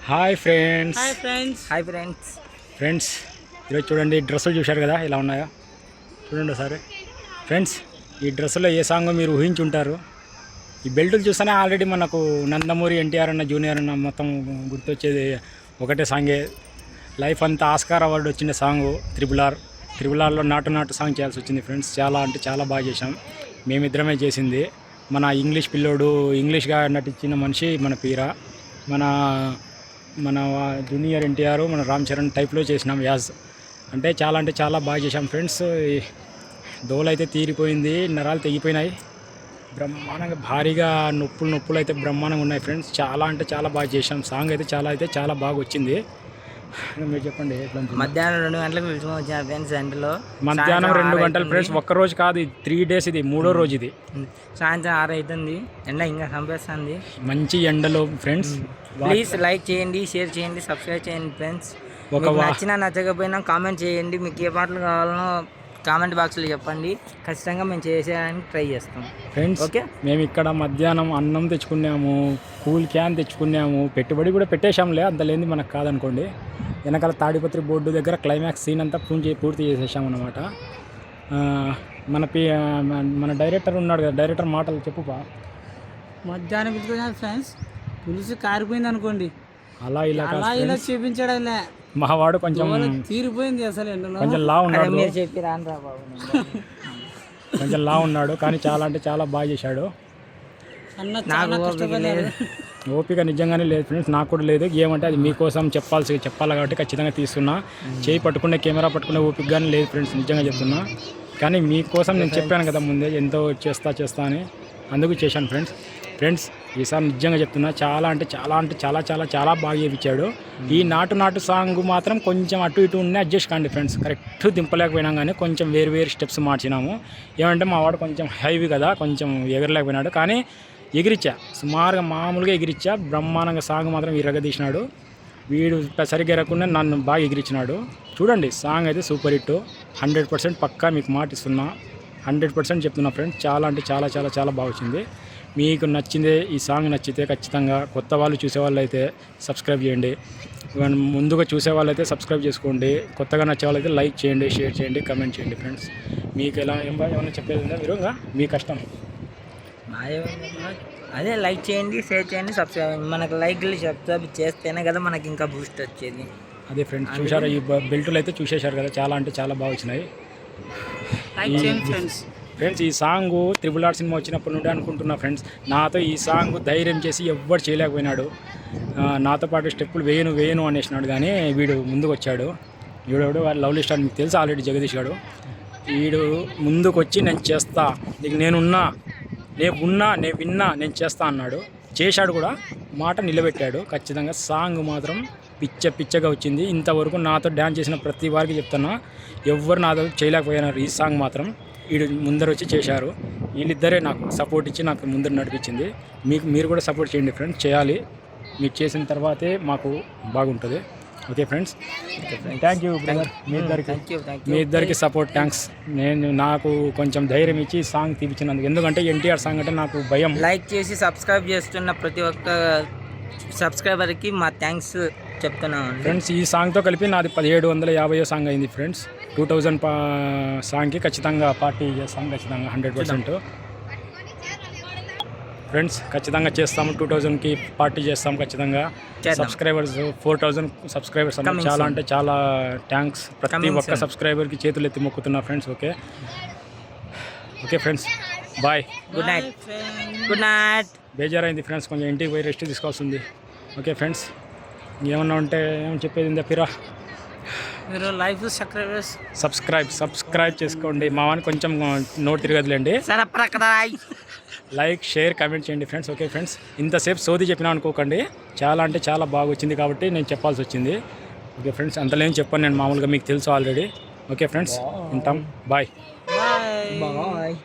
Hi friends hi friends hi friends friends ఈరోజు చూడండి డ్రెస్సులు చూశారు కదా ఇలా ఉన్నాయో? చూడండి ఒకసారి. ఫ్రెండ్స్ ఈ డ్రెస్సులో ఏ సాంగ్ మీరు ఊహించుంటారు? ఈ బెల్టులు చూస్తేనే ఆల్రెడీ మనకు నందమూరి ఎన్టీఆర్ అన్న జూనియర్ అన్న మొత్తం గుర్తొచ్చేది ఒకటే సాంగే లైఫ్ అంతా ఆస్కార్ అవార్డు వచ్చిన సాంగ్ త్రిబుల్ ఆర్ త్రిబుల్ ఆర్లో నాటు నాటు సాంగ్ చేయాల్సి వచ్చింది ఫ్రెండ్స్ చాలా అంటే చాలా బాగా చేశాం. మేమిద్దరమే చేసింది. మన ఇంగ్లీష్ పిల్లోడు ఇంగ్లీష్గా నటించిన మనిషి మన పీరా. మన మన జూనియర్ ఎన్టీఆర్ మన రామ్ చరణ్ టైప్లో చేసినాం యాజ్. అంటే చాలా అంటే చాలా బాగా చేసాం ఫ్రెండ్స్. దోలైతే తీరిపోయింది నరాలు తెగిపోయినాయి. బ్రహ్మాండంగా భారీగా నొప్పులు నొప్పులు అయితే బ్రహ్మాండంగా ఉన్నాయి ఫ్రెండ్స్. చాలా అంటే చాలా బాగా చేసాం సాంగ్ అయితే చాలా అయితే చాలా బాగా వచ్చింది. మీరు చెప్పండి? మధ్యాహ్నం రెండు గంటలకు పిలుచుకొని వచ్చిన ఫ్రెండ్స్ ఎండలో మధ్యాహ్నం రెండు గంటలు ఫ్రెండ్స్ ఒక్క రోజు కాదు ఇది త్రీ డేస్ ఇది మూడో రోజు ఇది. సాయంత్రం ఆరు అవుతుంది. ఎండ ఇంకా చంపేస్తుంది మంచి ఎండలో ఫ్రెండ్స్. ప్లీజ్ లైక్ చేయండి షేర్ చేయండి సబ్స్క్రైబ్ చేయండి ఫ్రెండ్స్ ఒక నచ్చినా నచ్చకపోయినా కామెంట్ చేయండి. మీకు ఏ పాటలు కావాలనో కామెంట్ బాక్స్లో చెప్పండి. ఖచ్చితంగా మేము చేసేయడానికి ట్రై చేస్తాం. Friends okay? మేము ఇక్కడ మధ్యాహ్నం అన్నం తెచ్చుకున్నాము కూల్ క్యాన్ తెచ్చుకున్నాము పెట్టుబడి కూడా పెట్టేశాంలే అంత లేని మనకు కాదనుకోండి. వెనకాల తాడిపత్రి బోర్డు దగ్గర క్లైమాక్స్ సీన్ అంతా పూర్తి పూర్తి చేసేసాం అనమాట మన పి మన- మన డైరెక్టర్ ఉన్నాడు కదా డైరెక్టర్ మాటలు చెప్పుపా మధ్యాహ్నం ఫ్రెండ్స్? పులుసు కారిపోయింది అనుకోండి. అలా ఇలా అలా ఇలా. చూపించడంలే. మా వాడు కొంచెం తీరిపోయింది అసలు ఎండలో కొంచెం లా ఉన్నాడు. మీరు చెప్పి రాను రా బాబు. కొంచెం లా ఉన్నాడు కానీ చాలా అంటే చాలా బాగా చేశాడు. అన్న నాకు చాలా ఓపిక నిజంగానే లేదు ఫ్రెండ్స్ నాకు కూడా లేదు. ఏమంటే అది మీకోసం చెప్పాల్సి చెప్పాలి కాబట్టి ఖచ్చితంగా తీస్తున్నా. చేయి పట్టుకునే కెమెరా పట్టుకునే ఓపిక కానీ లేదు ఫ్రెండ్స్ నిజంగా చెప్తున్నా. కానీ మీకోసం నేను చెప్పాను కదా ముందే ఎంతో చేస్తా చేస్తా అని. అందుకు చేశాను ఫ్రెండ్స్ ఫ్రెండ్స్ ఈసారి నిజంగా చెప్తున్నా చాలా అంటే చాలా అంటే చాలా చాలా చాలా బాగా చేయించాడు ఈ నాటు నాటు సాంగ్ మాత్రం కొంచెం అటు ఇటు ఉన్నాయి అడ్జస్ట్ కాండి ఫ్రెండ్స్. కరెక్ట్ దింపలేకపోయినాం కానీ కొంచెం వేరు వేరు స్టెప్స్ మార్చినాము. ఏమంటే మా వాడు కొంచెం హైవి కదా కొంచెం ఎగరలేకపోయినాడు. కానీ ఎగిరిచ్చా సుమారుగా మామూలుగా ఎగిరిచ్చా బ్రహ్మాండంగా సాంగ్ మాత్రం ఇరగదీసినాడు వీడు సరిగ్గా ఎరగకుండా నన్ను బాగా ఎగిరించినాడు చూడండి సాంగ్ అయితే సూపర్ హిట్. హండ్రెడ్ పర్సెంట్ పక్కా మీకు మాట ఇస్తున్నా. హండ్రెడ్ పర్సెంట్ చెప్తున్నా ఫ్రెండ్స్ చాలా అంటే చాలా చాలా చాలా బాగా వచ్చింది. మీకు నచ్చిందే ఈ సాంగ్ నచ్చితే ఖచ్చితంగా కొత్త వాళ్ళు చూసేవాళ్ళు అయితే సబ్స్క్రైబ్ చేయండి. ఇవన్న ముందుగా చూసే వాళ్ళైతే సబ్స్క్రైబ్ చేసుకోండి. కొత్తగా నచ్చే వాళ్ళైతే లైక్ చేయండి షేర్ చేయండి కమెంట్ చేయండి ఫ్రెండ్స్. మీకు ఎలా ఏం బా- ఏమన్నా చెప్పేది ఉందా? మీరు ఇంకా మీ కష్టం. అదే లైక్ చేయండి షేర్ చేయండి సబ్స్క్రైబ్ మనకు లైక్లు సబ్స్క్రైబ్ చేస్తేనే కదా మనకి ఇంకా బూస్ట్ వచ్చేది. అదే ఫ్రెండ్స్ చూసారా ఈ బెల్టులు అయితే చూసేశారు కదా చాలా అంటే చాలా బాగా వచ్చినాయి. లైక్ చేయండి ఫ్రెండ్స్. ఫ్రెండ్స్ ఈ సాంగ్ త్రిబుల్ ఆర్ సినిమా వచ్చినప్పటి నుండి అనుకుంటున్నా ఫ్రెండ్స్. నాతో ఈ సాంగ్ ధైర్యం చేసి ఎవ్వరు చేయలేకపోయినాడు. నాతో పాటు స్టెప్పులు వేయను వేయను అనేసినాడు. కానీ వీడు ముందుకు వచ్చాడు వీడు వాడు లవ్లీ స్టార్ మీకు తెలుసు ఆల్రెడీ జగదీష్ గారు. వీడు ముందుకు వచ్చి నేను చేస్తా నీకు నేనున్నా నేను ఉన్నా నేను విన్నా నేను చేస్తా అన్నాడు. చేశాడు కూడా మాట నిలబెట్టాడు. ఖచ్చితంగా సాంగ్ మాత్రం పిచ్చ పిచ్చగా వచ్చింది. ఇంతవరకు నాతో డ్యాన్స్ చేసిన ప్రతి వారికి చెప్తున్నా ఎవ్వరు నాతో చేయలేకపోయినారు ఈ సాంగ్ మాత్రం. వీడు ముందర వచ్చి చేశారు. వీళ్ళిద్దరే నాకు సపోర్ట్ ఇచ్చి నాకు ముందర నడిపించింది. మీకు మీరు కూడా సపోర్ట్ చేయండి ఫ్రెండ్స్ చేయాలి. మీరు చేసిన తర్వాతే మాకు బాగుంటుంది. Okay friends thank you brother మీ ఇద్దరికి. మీ ఇద్దరికి సపోర్ట్ థ్యాంక్స్ నేను నాకు కొంచెం ధైర్యం ఇచ్చి సాంగ్ తీపించినందుకు ఎందుకంటే ఎన్టీఆర్ సాంగ్ అంటే నాకు భయం. లైక్ చేసి సబ్స్క్రైబ్ చేస్తున్న ప్రతి ఒక్క సబ్స్క్రైబర్కి మా థ్యాంక్స్ చెప్తున్నామండి. ఫ్రెండ్స్ ఈ సాంగ్తో కలిపి నాది పదిహేడు వందల యాభై సాంగ్ అయింది ఫ్రెండ్స్ టూ థౌజండ్ పా సాంగ్కి ఖచ్చితంగా పార్టీ చేస్తాం ఖచ్చితంగా హండ్రెడ్ పర్సెంట్ ఫ్రెండ్స్ ఖచ్చితంగా చేస్తాము. టూ థౌజండ్కి పార్టీ చేస్తాం ఖచ్చితంగా. సబ్స్క్రైబర్స్ ఫోర్ థౌజండ్ సబ్స్క్రైబర్స్ చాలా. అంటే చాలా థ్యాంక్స్ ప్రతి ఒక్క. సబ్స్క్రైబర్కి చేతులు ఎత్తి మొక్కుతున్నా friends okay okay friends bye good night good night బేజారైంది friends కొంచెం ఇంటికి పోయి రెస్ట్ తీసుకోవాల్సింది ఓకే ఫ్రెండ్స్ ఏమన్నా ఉంటే ఏమని చెప్పేది ఉందా పిరా మీరు లైఫ్ సబ్స్క్రైబర్స్. సబ్స్క్రైబ్ సబ్స్క్రైబ్ చేసుకోండి. మా వానికి కొంచెం నోట్ తిరగదులేండి. లైక్ షేర్ కామెంట్ చేయండి ఫ్రెండ్స్. ఓకే ఫ్రెండ్స్ ఇంతసేపు సోది చెప్పినా అనుకోకండి. చాలా అంటే చాలా బాగా వచ్చింది కాబట్టి నేను చెప్పాల్సి వచ్చింది. ఓకే ఫ్రెండ్స్ అంతలేం చెప్పాను నేను మామూలుగా మీకు తెలుసు ఆల్రెడీ ఓకే ఫ్రెండ్స్ ఉంటాం. బాయ్. బాయ్. బాయ్